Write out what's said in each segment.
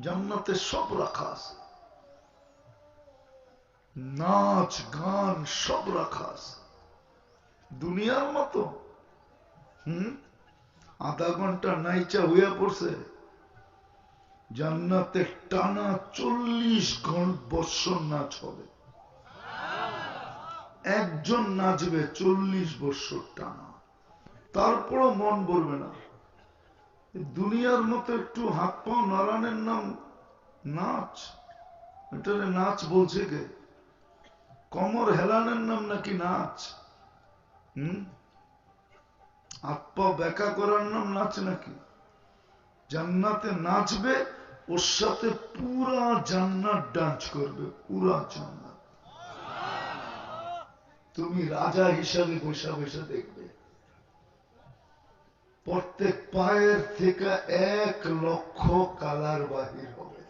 জান্নাতে সব রাখা আছে। নাচ, গান সব রাখা আছে। দুনিয়ার মতো। হম? আধা ঘণ্টা নাইচা হইয়া পড়ছে। জান্নাতে টানা চল্লিশ বৎসর নাচ হবে। একজন নাচবে চল্লিশ বৎসর টানা। তারপরও মন বলবে না। দুনিয়ার মতো একটু হাত পাও, নারায়ণের নাম নাচ। এটারে নাচ বলছে কে? কমর হেলানের নাম নাকি নাচ? হম? হাত পা বেকা করার নাম নাচ নাকি? জান্নাতে নাচবে, ওর সাথে পুরা জান্নাত ডান্স করবে, পুরা জান্নাত। তুমি রাজা হিসাবে বসে বসে দেখবে। প্রত্যেক পায়ের থেকে এক লক্ষ কালার বাহির হবে।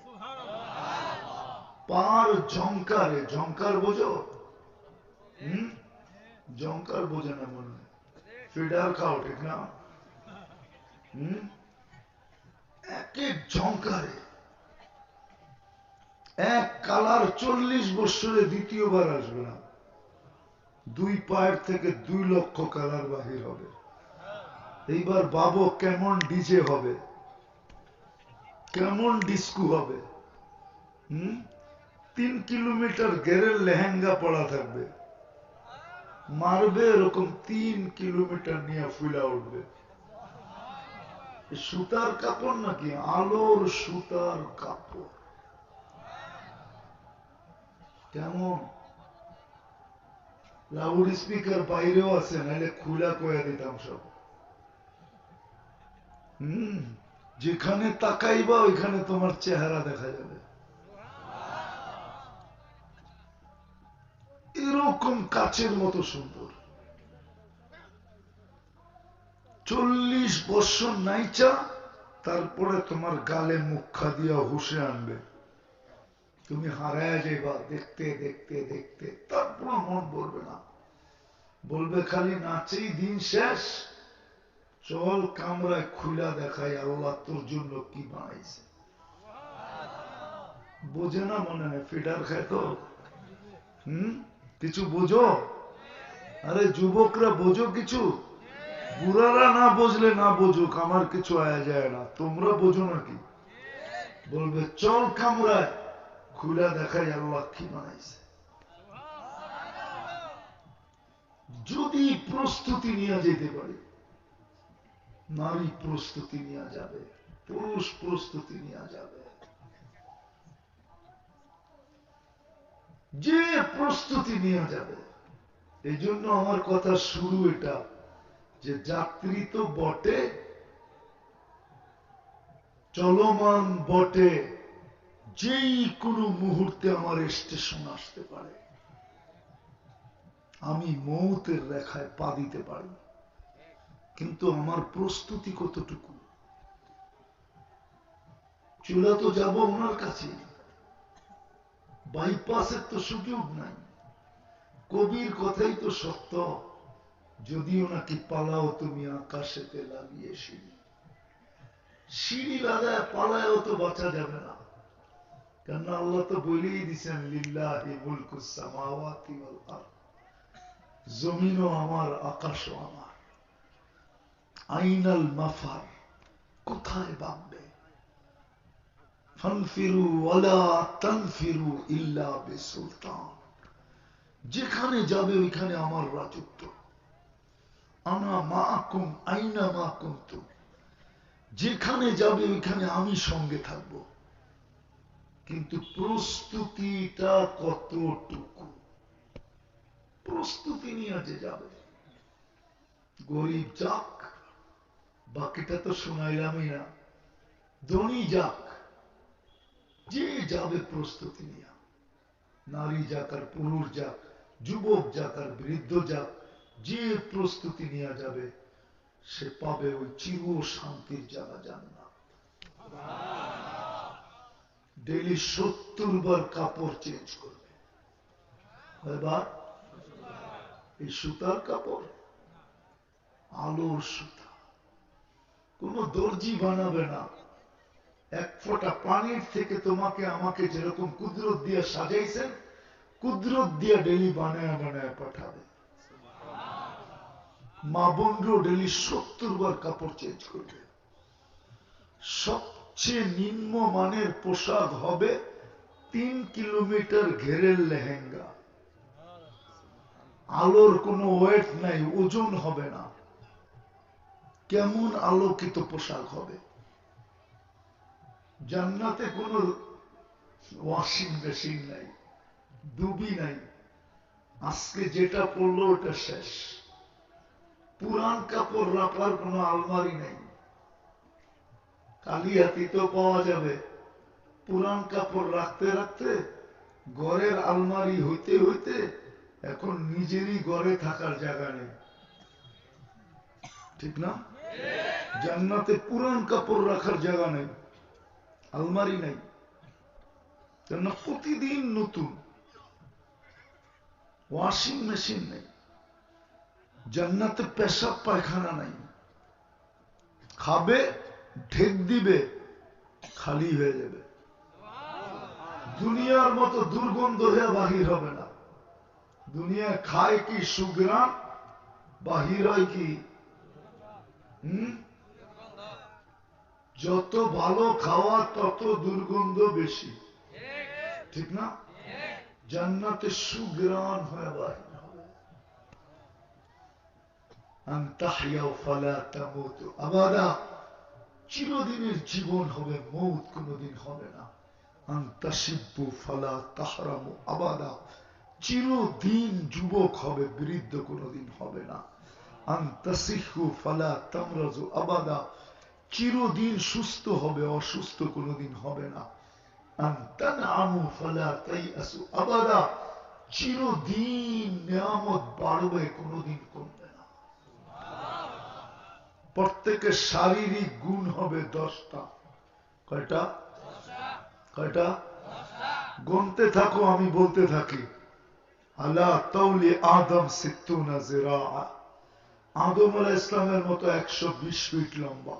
পার জঙ্কারে জঙ্কার বোঝো? হম? জঙ্কার বোঝে না মনে হয়। ফিডার খাও, ঠিক না? হম? এক কালার চল্লিশ বছরে দ্বিতীয়বার আসবে না। দুই পায়ের থেকে দুই লক্ষ কালার বাহির হবে। এইবার বাবু কেমন ডিজে হবে। কেমন ডিস্কু হবে। হম? তিন কিলোমিটার গেরের লেহেঙ্গা পড়া থাকবে। মারবে এরকম তিন কিলোমিটার নিয়ে ফুলা উঠবে। সুতার কাপড় নাকি? আলোর সুতার কাপড়। কেমন? লাউড স্পিকার বাইরেও আছে, নাহলে খুলা কয়ে দিতাম সব। যেখানে তাকাইবা, ওইখানে তোমার চেহারা দেখা যাবে। এরকম কাচের মতো সুন্দর। চল্লিশ বছর নাইচা, তারপরে তোমার গালে মুখা দিয়া হুসে আনবে। তুমি হারায় যাইবা, দেখতে দেখতে দেখতে। তারপর মন বলবে না। বলবে খালি, নাচেই দিন শেষ। চল কামরায় খুলা দেখাই আল্লাহ তোর জন্য কি বানাইছে? বোঝে না মনে হয়, ফিডার খায় তো। হম? কিছু বোঝো? আরে যুবকরা বোঝো কিছু? বুড়ারা না বুঝলে না বুঝুক, আমার কিছু আয়া যায় না। তোমরা বোঝো নাকি? বলবে, চল কামরায় খুলা দেখাই আল্লাহ কি বানাইছে। যদি প্রস্তুতি নিয়ে যেতে পারে নারী প্রস্তুতি নিয়ে যাবে, পুরুষ প্রস্তুতি নিয়ে যাবে। যে প্রস্তুতি নিয়ে যাবে এই জন্য আমার কথা শুরু এটা, যে যাত্রী তো বটে, চলমান বটে, যেই কোনো মুহূর্তে আমার স্টেশন আসতে পারে। আমি মৌতের রেখায় পা দিতে পারি। কিন্তু আমার প্রস্তুতি কতটুকু? চুলা তো যাব ওনার কাছে। বাইপাসের তো সুযোগ নাই। কবির কথাই তো সত্য। যদি ওনাকে পালাও তুমি আকাশেতে লাগিয়ে সিঁড়ি। সিঁড়ি লাগায় পালায়ও তো বাঁচা যাবে না। কেননা আল্লাহ তো বলেই দিছেন, লিল্লাহি মুলকুস সামাওয়াতি ওয়াল আরদ। জমিনও আমার, আকাশও আমার। আইনাল মাফার, কোথায় বাঁধবে? ফানফিরু ওয়ালা তানফিরু ইল্লা বিসুলতান। যেখানে যাবে ওইখানে আমার রাজত্ব। আনা মাকুম, আইনা মা কুন্তু যেখানে যাবে ওইখানে আমি সঙ্গে থাকব। কিন্তু প্রস্তুতিটা কতটুকু? প্রস্তুতি নিয়ে যে যাবে। গরিব যাক বাকিটা তো শোনাইলামই না। ধনী যাক, যে যাবে প্রস্তুতি নিয়ে। নারী যাক আর পুরুষ যাক, যুবক যাক আর বৃদ্ধ যাক, যে প্রস্তুতি নিয়ে যাবে, সে পাবে ওই চির শান্তির জানা যান না ডেলি সত্তর বার কাপড় চেঞ্জ করবে। এবার এই সুতার কাপড়? আলোর সুতা। কোন দর্জি বানাবে না। এক ফোঁটা পানির থেকে তোমাকে আমাকে যেরকম কুদরত দিয়ে সাজাইছেন কুদরত দিয়ে ডেলি বানায় বানায় পাঠাবে। মা বোনরাও ডেলি সত্তর বার কাপড় চেঞ্জ করবে। সবচেয়ে নিম্ন মানের পোশাক হবে তিন কিলোমিটার ঘেরের লেহেঙ্গা। আলোর কোনো ওয়েট নাই, ওজন হবে না। কেমন আলোকিত পোশাক হবে? জান্নাতে কোনো ওয়াশিং মেশিন নাই ডুবি নাই। আজকে যেটা পড়ল ওটা শেষ। পুরান কাপড় রাখার কোনো আলমারি নেই। কালিয়াতিতেও পাওয়া যাবে। পুরান কাপড় রাখতে রাখতে ঘরের আলমারি হইতে হইতে এখন নিজেরই ঘরে থাকার জায়গা নেই। ঠিক না? জান্নাতে পুরান কাপড় রাখার জায়গা নেই, আলমারি নেই। কেননা প্রতিদিন নতুন। ওয়াশিং মেশিন নেই। জান্নাতে পেশাব পায়খানা নাই। খাবে, ঢেক দিবে, খালি হয়ে যাবে। দুনিয়ার মতো দুর্গন্ধ হয়ে বাহির হবে না। দুনিয়া খায় কি সুগ্রাম, বাহির হয় কি যত ভালো খাওয়া, তত দুর্গন্ধ বেশি। ঠিক না? জান্নাতে সুগ্রাণ হয়ে বাহির চিরদিনের জীবন হবে, মৌত কোনদিন হবে না। চিরদিন যুবক হবে, বৃদ্ধ কোনদিন হবে না। ফালা তামরাজু আবাদা। চিরদিন সুস্থ হবে, অসুস্থ কোনদিন হবে না। ফালা আবাদা। চিরদিন নিয়ামত বাড়বে, কোনদিন কমবে না। প্রত্যেকের শারীরিক গুণ হবে দশটা। কয়টা? কয়টা? গনতে থাকো, আমি বলতে থাকি। আল্লাহ তৌলি আদম সিত্তুনা জিরা আদম আল ইসলামের মতো একশো বিশ ফিট লম্বা,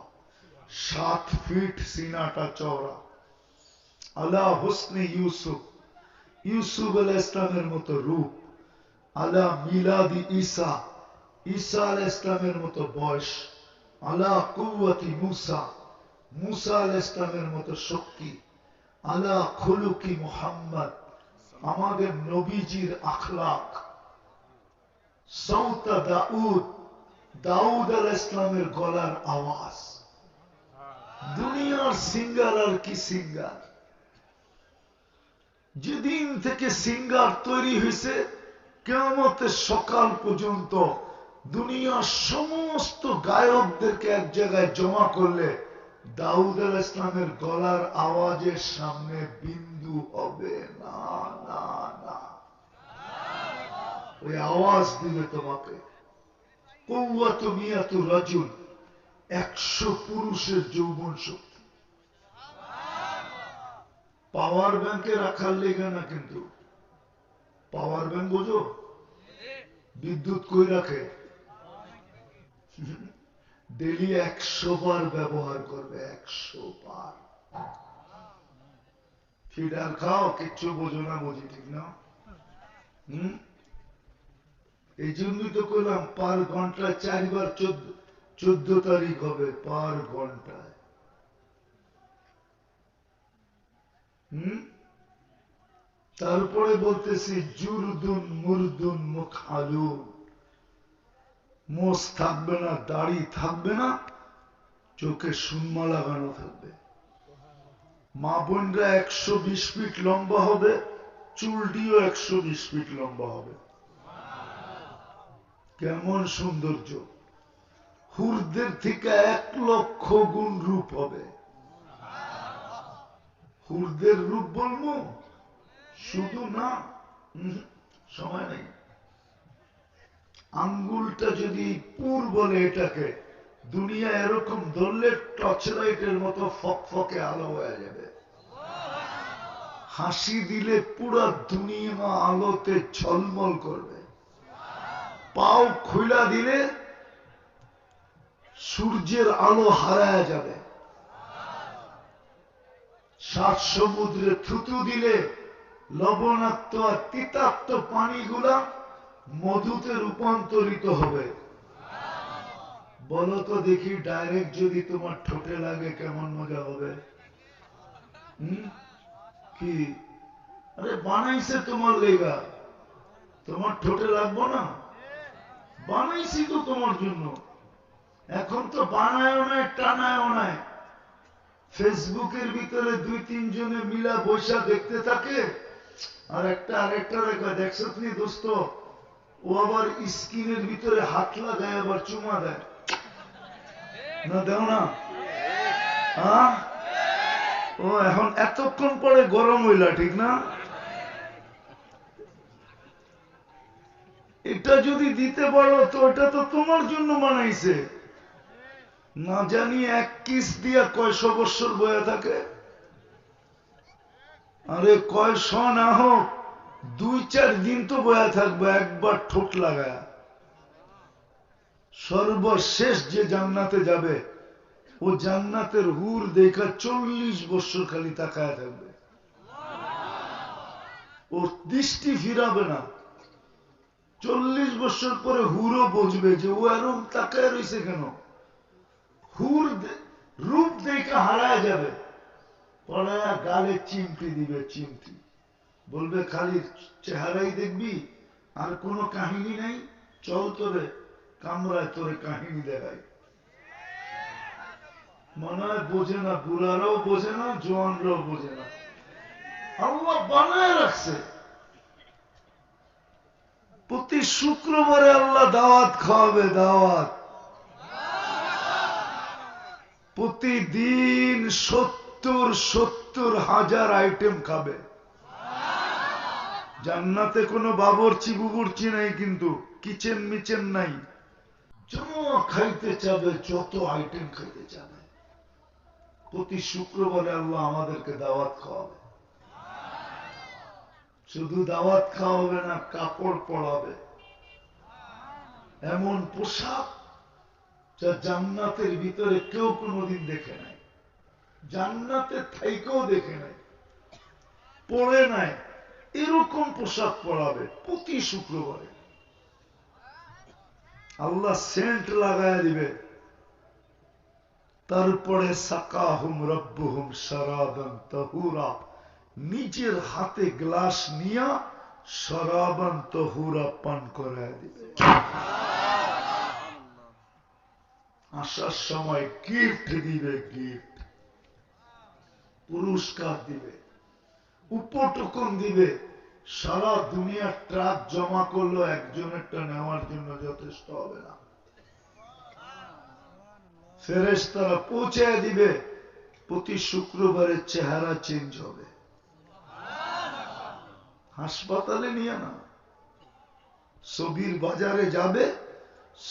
সাত ফিট সিনাটা চওড়া। আল্লাহ হুসনে ইউসুফ ইউসুফ আল ইসলামের মতো রূপ। আল্লাহ মিলাদি ঈসা ঈসা আল ইসলামের মতো বয়স। আল্লাহ কুয়াতি মুসা মুসা আল ইসলামের মতো শক্তি। আল্লাহ খুলুকি মোহাম্মদ, আমাদের নবীজির আখলাক সৌতা দাউদ দাউদ আল ইসলামের গলার আওয়াজ। দুনিয়ার সিঙ্গার আর কি সিঙ্গার? যেদিন থেকে সিঙ্গার তৈরি হয়েছে কেমতের সকাল পর্যন্ত দুনিয়ার সমস্ত গায়কদেরকে এক জায়গায় জমা করলে দাউদ আল ইসলামের গলার আওয়াজের সামনে বিন্দু হবে না না না। ওই আওয়াজ দিবে তোমাকে। একশো পুরুষের যৌবন শক্তি। পাওয়ার ব্যাংকে রাখার লেগে না কিন্তু। পাওয়ার ব্যাংক বোঝো? বিদ্যুৎ কই রাখে? ডেলি একশো বার ব্যবহার করবে, একশো বার। ফিডার খাও, কিচ্ছু বোঝো না বুঝি, ঠিক না? হম? এই জন্যই তো করলাম পার ঘন্টায় চারবার চোদ্দ চোদ্দ তারিখ হবে পার ঘন্টায়। হম? তারপরে বলতেছি, জুরদুন মুরদুন মুখ আলুন মোষ থাকবে না, দাড়ি থাকবে না, চোখে সুনমা লাগানো থাকবে। মা বোনরা একশো বিশ ফিট লম্বা হবে, চুলটিও একশো বিশ ফিট লম্বা হবে। কেমন সৌন্দর্য। হুরদের থেকে এক লক্ষ গুণ রূপ হবে। হুরদের রূপ বলব? শুধু না সময় নেই। আঙ্গুলটা যদি পুর বলে এটাকে দুনিয়া এরকম ধরলে টর্চ লাইটের মতো ফক ফকে আলো হয়ে যাবে। হাসি দিলে পুরা দুনিয়া আলোতে ঝলমল করবে। পাও খুলা দিলে সূর্যের আলো হারায় যাবে। সাত সমুদ্রে থুতু দিলে লবণাক্ত আর তিতাক্ত পানিগুলা মধুতে রূপান্তরিত হবে। বলো তো দেখি ডাইরেক্ট যদি তোমার ঠোঁটে লাগে কেমন মজা হবে? কি? আরে বানাইছে তোমার লেগা। তোমার ঠোঁটে লাগবো না? বানাইছি তো তোমার জন্য। এখন তো বানায়ও নাই, টানায়ও নাই। ফেসবুকের ভিতরে দুই তিনজনে মিলা বৈশা দেখতে থাকে। আর একটা আরেকটা রেখা দেখছ তুমি দোস্ত? ও আবার স্কিনের ভিতরে হাত লাগায়, আবার চুমা দেয়। না দেও না? ও, এখন এতক্ষণ পরে গরম হইলা, ঠিক না? এটা যদি দিতে পারো তো এটা তো তোমার জন্য বানাইছে। না জানি এক কিস দিয়া কয়শো বৎসর বয়ে থাকে। আরে কয়শ না হোক, দুই চার দিন তো বয়া থাকবে, একবার ঠোঁট লাগায়। সর্বশেষ যে জান্নাতে যাবে, ও জান্নাতের হুর দেখা চল্লিশ বছর খালি তাকায় থাকবে। ও দৃষ্টি ফিরাবে না। চল্লিশ বছর পরে হুরও বুঝবে যে, ও এরম তাকায় রয়েছে কেন? হুর রূপ দেখে হারায় যাবে। পড়ায়া গালে চিমটি দিবে, চিমটি। বলবে খালি চেহারাই দেখবি, আর কোনো কাহিনী নাই। চল তোরে কামরায় তোরে কাহিনী দেখাই। মনে হয় বোঝে না, বুড়ারাও বোঝে না, জোয়ানরাও বোঝে না। আল্লাহ বানায় রাখছে। প্রতি শুক্রবারে আল্লাহ দাওয়াত খাওয়াবে, দাওয়াত। প্রতিদিন সত্তর সত্তর হাজার আইটেম খাবে। জান্নাতে কোনো বাবরচি, বুবুরচি নাই কিন্তু, কিচেন মিচেন নাই। যা খাইতে চাবে, যত আইটেম খাইতে চাবে। প্রতি শুক্রবারে আল্লাহ আমাদেরকে দাওয়াত খাওয়াবে। শুধু দাওয়াত খাওয়াবে না, কাপড় পরাবে। এমন পোশাক যা জান্নাতের ভিতরে কেউ কোনোদিন দেখে নাই। জান্নাতে থাইকেও দেখে নাই। পড়ে নাই। এরকম পোশাক পরাবে প্রতি শুক্রবারে। আল্লাহ সেন্ট লাগায় দিবে। তারপরে সাকাহুম রব্বুহুম সারাবান তাহুরা। নিজের হাতে গ্লাস নিয়া সরাবান তহুরা পান করায় দিবে। আসার সময় গিফট দিবে, গিফট। পুরস্কার দিবে। উপটকন দিবে। সারা দুনিয়ার ট্রাক জমা করল একজনেরটা নেওয়ার জন্য যথেষ্ট হবে না। ফেরেস তারা পৌঁছে দিবে। প্রতি শুক্রবারের চেহারা চেঞ্জ হবে। হাসপাতালে নিয়ে না। ছবির বাজারে যাবে,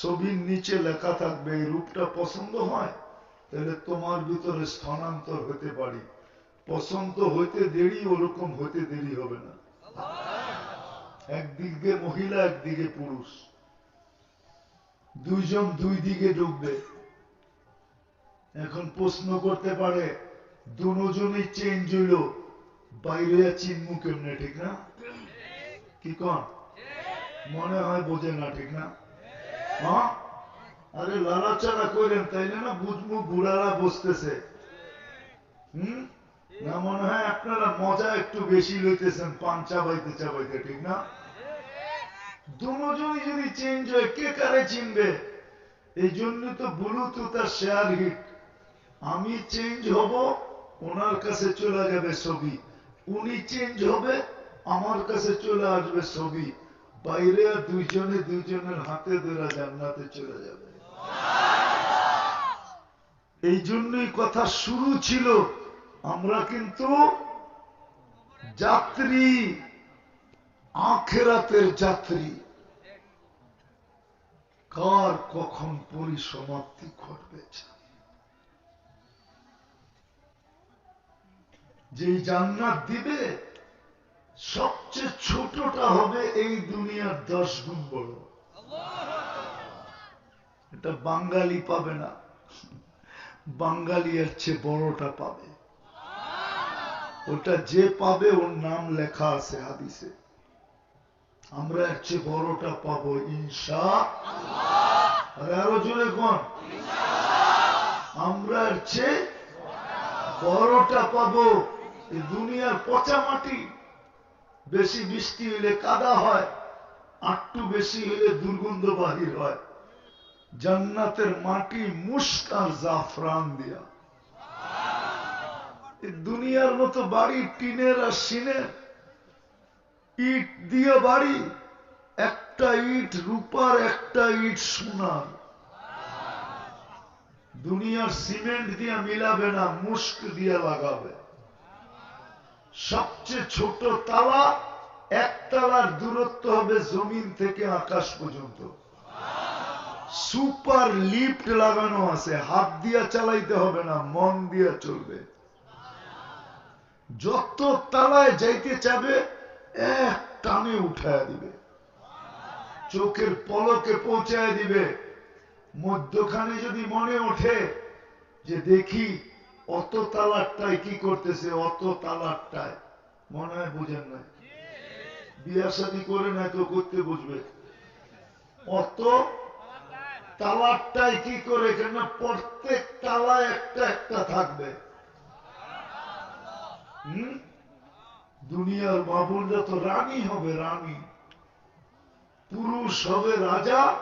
ছবির নিচে লেখা থাকবে, এই রূপটা পছন্দ হয়, তাহলে তোমার ভিতরে স্থানান্তর হতে পারি। পছন্দ হইতে দেরি, ওরকম হইতে দেরি হবে না। একদিকে মহিলা, একদিকে পুরুষ। দুইজন দুই দিকে ঢুকবে। এখন প্রশ্ন করতে পারে, দুজনই চেঞ্জ হইল, বাইরে চিনমু কেমনে ঠিক না? কি কন? মনে হয় বোঝে না, ঠিক না? হ্যাঁ আরে লালাচারা করেন তাইলে না বুঝব বুড়ারা বসতেছে। হুম? না মনে হয় আপনারা মজা একটু বেশি লইতেছেন পান চাবাইতে চাবাইতে, ঠিক না? দুজনই যদি চেঞ্জ হয়, কে কারে চিনবে? এই জন্য তো ব্লুটুথ আর শেয়ার হিট আমি চেঞ্জ হব, ওনার কাছে চলে যাবে ছবি। উনি চেঞ্জ হবে আমার কাছে চলে আসবে ছবি। বাইরে আর দুইজনে দুইজনের হাতে ধরা জান্নাতে চলে যাবে। এই জন্যই কথা শুরু ছিল, আমরা কিন্তু যাত্রী, আখেরাতের যাত্রী। কার কখন পরিসমাপ্তি ঘটবে যে জান্নাত দিবে সবচেয়ে ছোটটা হবে এই দুনিয়ার দশ গুণ বড় এটা বাঙালি পাবে না। বাঙালি এর চেয়ে বড়টা পাবে। ওটা যে পাবে, ওর নাম লেখা আছে হাদিসে। আমরা এর চেয়ে বড়টা পাবো ইনশা আরে আরও জোরে কোন? আমরা এর চেয়ে বড়টা পাবো দুনিয়ার পচা মাটি। বেশি বৃষ্টি হইলে কাদা হয়, আটটু বেশি হইলে দুর্গন্ধ বাহির হয়। জান্নাতের মাটি মুস্ক আর জাফরান দিয়া। দুনিয়ার মতো বাড়ি টিনের আর সিনের। ইট দিয়ে বাড়ি, একটা ইট রূপার, একটা ইট সোনার। দুনিয়ার সিমেন্ট দিয়ে মিলাবে না, মুস্ক দিয়ে লাগাবে। সবচেয়ে ছোট তালা এক তালার দূরত্ব হবে জমিন থেকে আকাশ পর্যন্ত। সুপার লিফট লাগানো আছে, হাত দিয়া চালাইতে হবে না, মন দিয়া চলবে। যত তালায় যাইতে চাবে, এক টানে উঠায় দিবে। চোখের পলকে পৌঁছায় দিবে। মধ্যখানে যদি মনে ওঠে যে দেখি অত তালারটায় কি করতেছে? অত তালারটায় মনে হয় বুঝেন না বিয়া শাদী করে না তো করতে বুঝবে অত তালারটায় কি করে? কেন প্রত্যেক তালা একটা একটা থাকবে। হুম? দুনিয়ার বাবুলরা তো রানী হবে, রানী। পুরুষ হবে রাজা,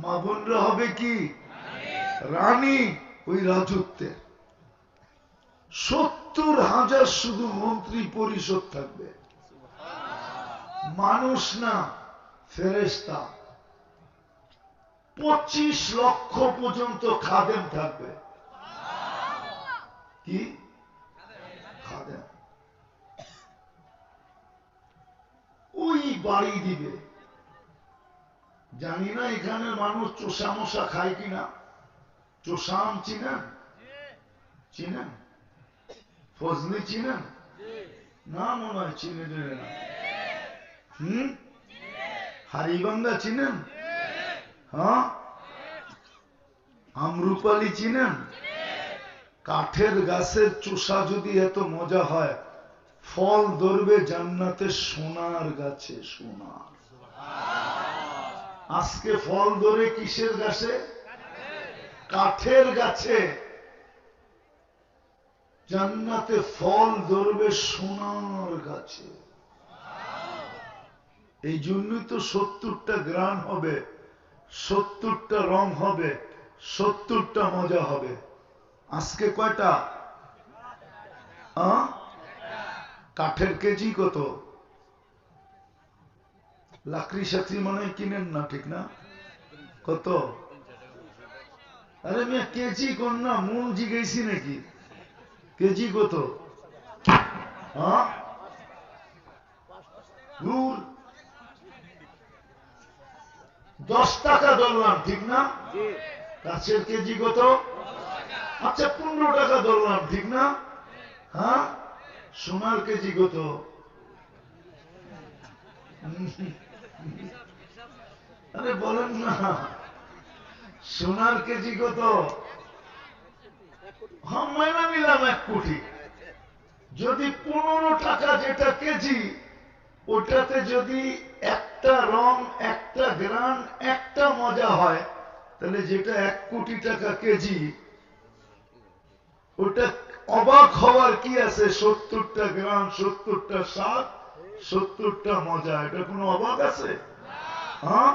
মা হবে কি? রানী। ওই রাজত্বের। সত্তর হাজার শুধু মন্ত্রী পরিষদ থাকবে। মানুষ না ফেরেস্তা পঁচিশ লক্ষ পর্যন্ত খাদেম থাকবে। কি? খাদেম। ওই বাড়ি দিবে। জানি না এখানে মানুষ চোষা মশা খায় কিনা। চোষাম চিনেন? চিনেন? ফজলি চিনেন না মনে হয় চিনে জেনে না হম আমরুপালি চিনেন কাঠের গাছের চোষা যদি এত মজা হয় ফল ধরবে জান্নাতে সোনার গাছে সোনার আজকে ফল ধরে কিসের গাছে কাঠের গাছে জান্নাতে ফল ধরবে সোনার গাছে। এই জন্যই তো সত্তরটা গ্রাম হবে, সত্তরটা রং হবে, সত্তরটা মজা হবে। আজকে কয়টা? কাঠের কেজি কত? লাকড়ি সাকড়ি মনে কিনেন না, ঠিক না? কত? আরে মিয়া, কেজি কোন না মন জিগেছি নাকি? কেজি কত? হ্যাঁ? দশ টাকা ধরলাম ঠিক না? কাছের কেজি কত? আচ্ছা পনেরো টাকা ধরলাম ঠিক না? হ্যাঁ? সোনার কেজি কত? আরে বলেন না। সোনার কেজি কত? মাইনা নিলাম এক কোটি। যদি পনেরো টাকা যেটা কেজি, ওটাতে যদি একটা রং, একটা গ্রান, একটা মজা হয়, তাহলে যেটা এক কোটি টাকা কেজি, ওটা অবাক হওয়ার কি আছে? সত্তরটা গ্রাম সত্তরটা স্বাদ, সত্তরটা মজা। এটা কোনো অবাক আছে? হ্যাঁ?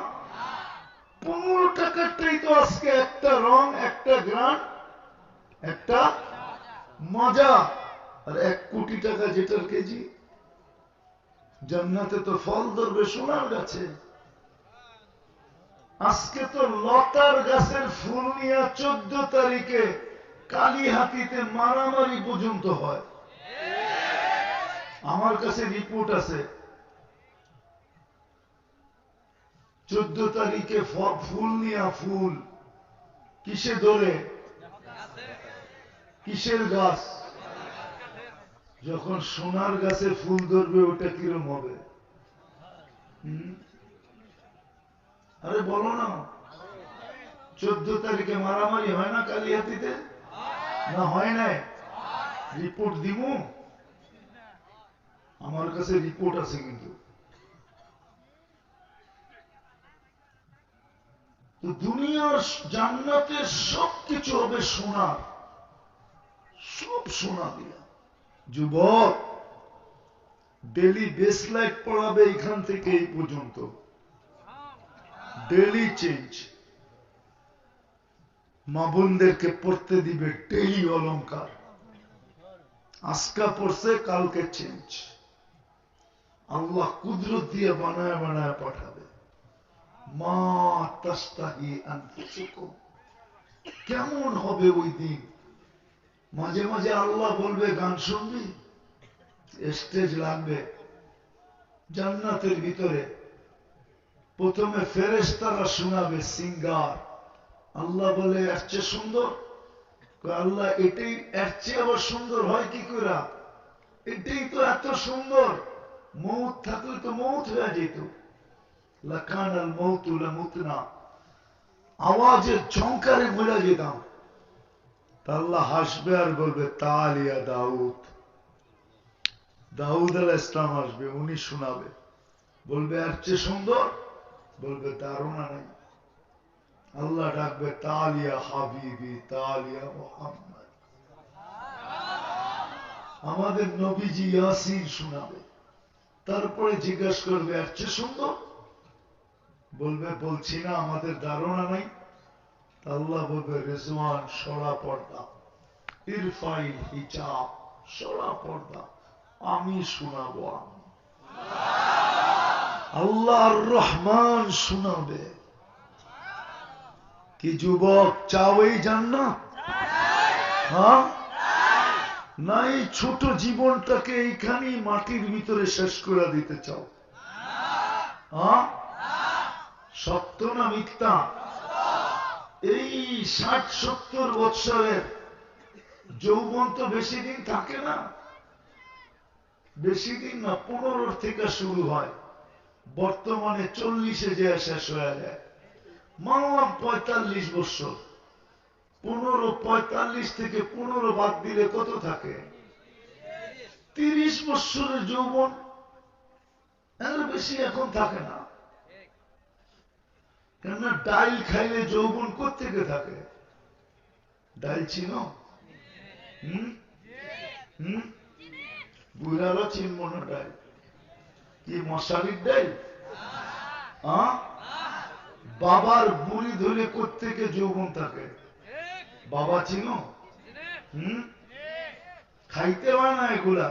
পনেরো টাকারটাই তো আজকে একটা রং, একটা গ্রান একটা মজা। আর এক কোটি টাকা যেটার কেজি, জান্নাতে তো ফল ধরবে সোনার গাছে। আজকে তো লতার গাছের ফুল নিয়ে চোদ্দ তারিখে কালী হাতিতে মারামারি পর্যন্ত হয়। আমার কাছে রিপোর্ট আছে। চোদ্দ তারিখে ফুল নিয়া ফুল কিসে ধরে? কিসের গাছ? যখন সোনার গাছে ফুল ধরবে, ওটা কিরম হবে? আরে বলো না। চোদ্দ তারিখে মারামারি হয় না কালিহাতিতে না হয় নাই? রিপোর্ট দিব? আমার কাছে রিপোর্ট আছে কিন্তু। দুনিয়ার জান্নাতের সব কিছু হবে সোনার। সব সোনা দিয়া। যুবক ডেলি বেস লাইট পড়াবে এখান থেকে এই পর্যন্ত। ডেলি চেঞ্জ মা বোনদেরকে পড়তে দিবে ডেলি অলঙ্কার আজকা পড়ছে, কালকে চেঞ্জ আল্লাহ কুদরত দিয়ে বানায় বানায় পাঠাবে। মা, তাস্তাহি আনফুসুকুম। কেমন হবে ওই দিন? মাঝে মাঝে আল্লাহ বলবে, গান শুনবি? স্টেজ লাগবে। জান্নাতের ভিতরে। প্রথমে ফেরেশতারা শোনাবে, সিঙ্গার। আল্লাহ বলে, এর চেয়ে সুন্দর? আল্লাহ, এটাই, এর চেয়ে আবার সুন্দর হয় কি করে এটাই তো এত সুন্দর। মৌত থাকলে তো মৌত হয়ে যেত। লাকান আল মৌত না আওয়াজের ঝঙ্কারে মরে যেতাম। আল্লাহ হাসবে আর বলবে, তালিয়া দাউদ। দাউদ আল ইসলাম আসবে, উনি শোনাবে। বলবে এর চেয়ে সুন্দর? বলবে, ধারণা নেই। আল্লাহ ডাকবে, তালিয়া হাবিবি, তালিয়া মোহাম্মদ। আমাদের নবীজি ইয়াসিন শোনাবে। তারপরে জিজ্ঞাসা করবে, আর চেয়ে সুন্দর? বলবে, বলছি না, আমাদের ধারণা নাই। আল্লাহ বলবে, রেজওয়ান, সরা পর্দা। ইরফাইল হিজাব, সরা পর্দা। আমি শোনাবো আমি। আল্লাহর রহমান শোনাবে। কি যুবক, চাও এই জান্নাত? হ্যাঁ? না এই ছোট জীবনটাকে এইখানেই মাটির ভিতরে শেষ করে দিতে চাও। হ্যাঁ? সত্য না মিথ্যা? এই ষাট, সত্তর বৎসরের যৌবন তো বেশি দিন থাকে না। বেশি দিন না, পনেরোর থেকে শুরু হয়। বর্তমানে চল্লিশে যে শেষ হয়ে যায়। মানলাম পঁয়তাল্লিশ বছর পনেরো, পঁয়তাল্লিশ থেকে পনেরো বাদ দিলে কত থাকে? তিরিশ বছরের যৌবন এর বেশি এখন থাকে না। কেননা ডাইল খাইলে যৌবন থেকে থাকে? ডাইল ছিল হম? হম? বুড়ালো চিনব না ডাইল কি মশারির ডাইল বাবার বুড়ি ধরে থেকে যৌবন থাকে? বাবা চিন? হম? খাইতে হয় না এগুলা।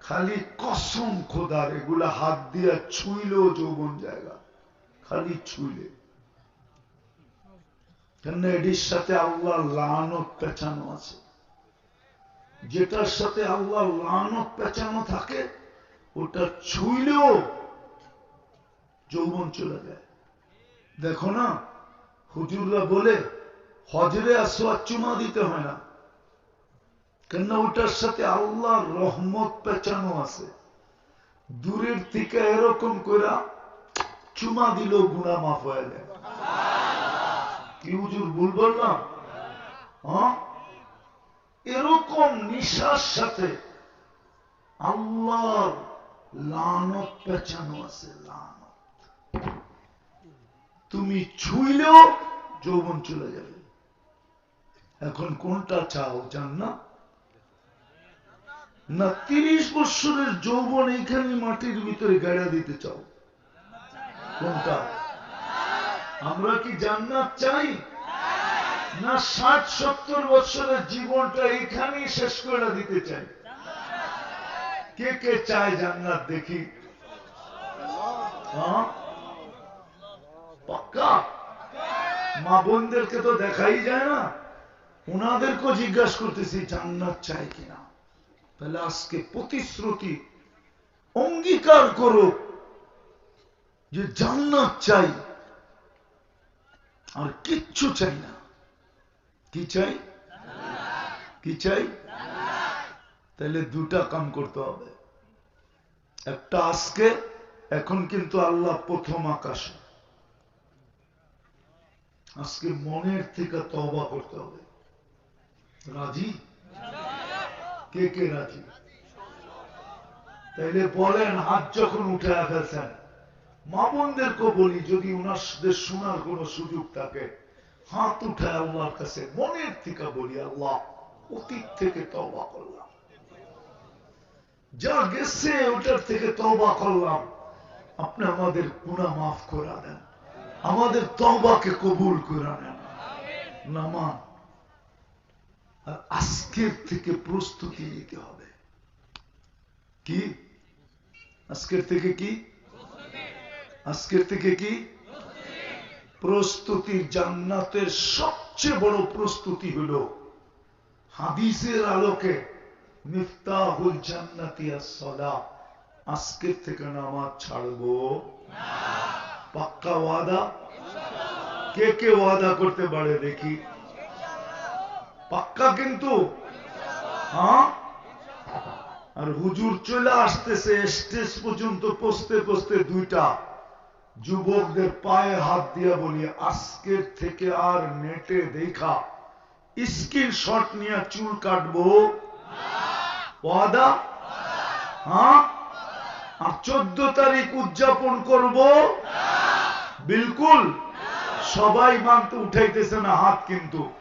খালি কসম খোদার, এগুলা হাত দিয়া ছুইলেও যৌবন জায়গা। খালি ছুইলে। কেন এটির সাথে আল্লাহ লানত পেঁচানো আছে? যেটার সাথে আল্লাহ লানত পেঁচানো থাকে, ওটা ছুইলেও যৌবন চলে যায়। দেখো না, হুজুররা বলে, হজরে আসোয়ার চুমা দিতে হয় না। কেন ওটার সাথে আল্লাহ রহমত পেঁচানো আছে? দূরের থেকে এরকম করে চুমা দিলেও গুণা মাফ হয়ে যায়। কি হুজুর ভুল বললাম? হ্যাঁ? এরকম নিশার সাথে আল্লাহর লানত পেঁচানো আছে, লানত। তুমি ছুইলেও যৌবন চলে যাবে। এখন কোনটা চাও জান না? না, তিরিশ বৎসরের যৌবন এইখানে মাটির ভিতরে গাড়া দিতে চাও। কোনটা? আমরা কি জান্নাত চাই? না ষাট সত্তর বছরের জীবনটা এখানেই শেষ করে দিতে চাই? কে কে চায় জান্নাত দেখি? পাক্কা? মা বোনদেরকে তো দেখাই যায় না। ওনাদেরকেও জিজ্ঞাসা করতেছি, জান্নাত চাই কিনা? তাহলে আজকে প্রতিশ্রুতি অঙ্গীকার করো যে জান্নাত চাই। আর কিচ্ছু চাই না। কি চাই? কি চাই? তাহলে দুটা কাম করতে হবে। একটা আজকে, এখন কিন্তু আল্লাহ প্রথম আকাশে। আজকে মনের থেকে তবা করতে হবে। রাজি? কে কে রাজি? তাইলে বলেন, হাত যখন উঠে ফেলছেন মা বোনদেরকে বলি যদি ওনাদের শোনার কোন সুযোগ থাকে, হাত উঠে আল্লাহর কাছে, মনের থেকে বলি, আল্লাহ, অতীত থেকে তবা করলাম। যা গেছে ওটার থেকে তবা করলাম। আপনি আমাদের গুণা মাফ করা দেন আমাদের তবাকে কবুল করে নেন নামান আর আজকের থেকে প্রস্তুতি নিতে হবে। কি? আজকের থেকে কি? আজকের থেকে কি? প্রস্তুতির জান্নাতের সবচেয়ে বড় প্রস্তুতি হল হাদিসের আলোকে মিফতাহুল জান্নাতি সদা আজকের থেকে নামাজ ছাড়বো। পাক্কা ওয়াদা? কে কে ওয়াদা করতে পারে দেখি? পাক্কা কিন্তু? হ্যাঁ? আর হুজুর চলে আসতেছে, স্টেজ পর্যন্ত পৌঁছতে পৌঁছতে দুইটা। যুবকদের পায়ে হাত দিয়া বলি আজকের থেকে আর নেটে দেখা। স্ক্রিন শট নিয়ে চুল কাটবো। ওয়াদা? হ্যাঁ? আর চোদ্দ তারিখ উদযাপন করব। বিলকুল? সবাই মানতে উঠাইতেছে না হাত কিন্তু।